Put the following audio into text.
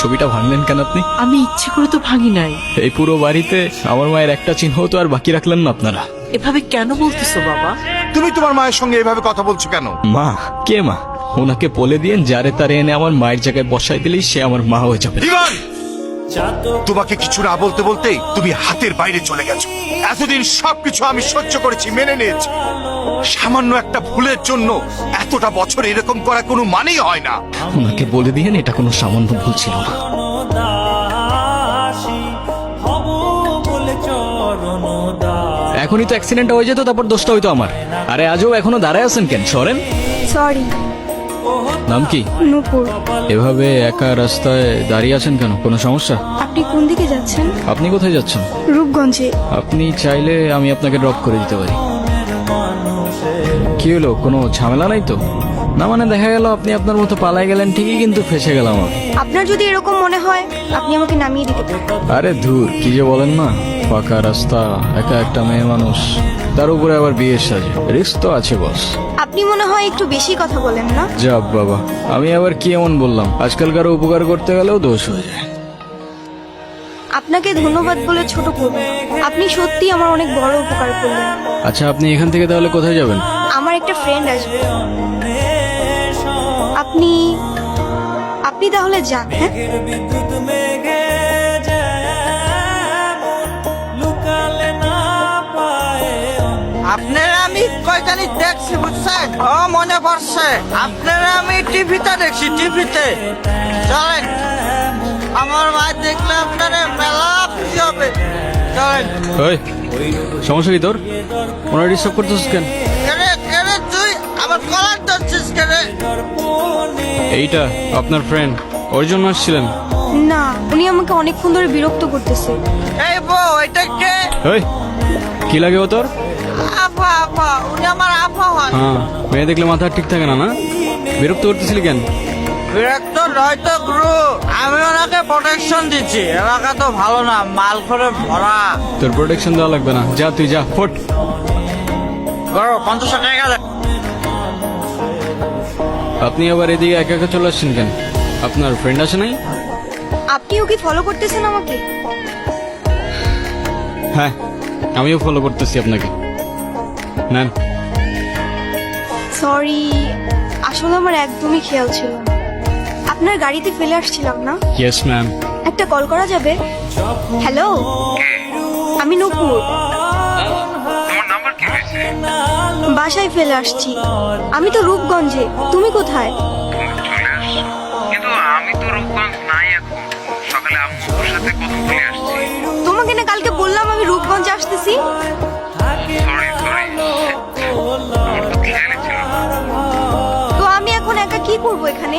ছবিটা ভাঙলেন কেন আপনি? আমি ইচ্ছে করে তো ভাঙি নাই। এই পুরো বাড়িতে আমার মায়ের একটা চিহ্ন তো আর বাকি রাখলেন না আপনারা। এভাবে কেন বলতেছো বাবা? তুমি তোমার মায়ের সঙ্গে এভাবে কথা বলছো কেন? মা কে মা? ওনাকে বলে দিয়েন যারে তারে এনে আমার মায়ের জায়গায় বসাই দিলেই সে আমার মা হয়ে যাবে। তোমাকে কিছু না বলতে বলতেই তুমি হাতের বাইরে চলে গেছো। এতদিন সবকিছু আমি সহ্য করেছি মেনে নিয়েছি। সামান্য একটা ভুলের জন্য এতটা বছর এরকম করা কোনো মানেই হয় না। ওনাকে বলে দিয়েন এটা কোনো সামান্য ভুল ছিল না। এখনই তো অ্যাক্সিডেন্ট হয়ে যেত তারপর দোষটা হইতো আমার। আরে আজও এখনও দাঁড়ায় আছেন কেন? সরেন। সরি নাম কি? নূপুর এভাবে একা রাস্তায় দাঁড়িয়ে আছেন কেন? কোনো সমস্যা? আপনি কোন দিকে যাচ্ছেন? আপনি কোথায় যাচ্ছেন? রূপগঞ্জে। আপনি চাইলে আমি আপনাকে ড্রপ করে দিতে পারি। কি হলো? কোনো ঝামেলা নাই তো? না মানে দেখা গেল আপনি আপনার মতো পালাই গেলেন ঠিকই কিন্তু ফেসে গেলাম আমি। আপনার যদি এরকম মনে হয় আপনি আমাকে নামিয়ে দিতে পারেন। আরে ধুর কি যে বলেন না? ফাঁকা রাস্তা একা একটা মেয়ে মানুষ তার উপরে আবার বিয়ের সাজে। রিস্ক তো আছে বস আপনি মনে হয় একটু বেশি কথা বলেন না? যাব বাবা আমি আবার কি এমন বললাম? আজকাল কারও উপকার করতে গেলেও দোষ হয়ে যায়। আপনাকে ধন্যবাদ বলে ছোট করব আপনি সত্যি আমার অনেক বড় উপকার করলেন। আচ্ছা আপনি এখান থেকে তাহলে কোথায় যাবেন? আমার একটা ফ্রেন্ড আসবে। আপনি আপনি তাহলে যান হ্যাঁ? আমি দেখছি বুঝছেন? ও মনে পড়ছে। আপনারা আমি টিভিতে দেখছি টিভিতে। চলেন। আমার মা দেখলে আপনারা মেলা খুশি হবে। চলেন। ওই সমস্যা কি তোর? ওনারা ডিস্টার্ব করতেছিস কেন? কেরে কেরে তুই আমার কলার ধরছিস কেরে এইটা আপনার ফ্রেন্ড ওর জন্য আসছিলেন? না উনি আমাকে অনেকক্ষণ ধরে বিরক্ত করতেছে। এই বউ এটা কে? ওই কি লাগে ও তোর? আফা আফা উনি আমার আফা হন হ্যাঁ মেয়ে দেখলে মাথা ঠিক থাকে না না? বিরক্ত করতেছিলি কেন? বিরক্ত নয় তো গুরু আমি ওনাকে প্রোটেকশন দিচ্ছি। এলাকা তো ভালো না মাল করে ভরা। তোর প্রোটেকশন দেওয়া লাগবে না। যা তুই যা ফোট। গরো পঞ্চাশ টাকা আপনি আবার এদিকে একা একা চলে আসছেন কেন? আপনার ফ্রেন্ড আছে নাই? আপনিও কি ফলো করতেছেন আমাকে? হ্যাঁ আমিও ফলো করতেছি আপনাকে। নেন। সরি আসলে আমার একদমই খেয়াল ছিল না। আপনার গাড়িতে ফেলে আসছিলাম না? ইয়েস ম্যাম একটা কল করা যাবে? হ্যালো আমি নূপুর বাসায় ফেলে আসছি। আমি তো রূপগঞ্জে। তুমি কোথায়? করব এখানে?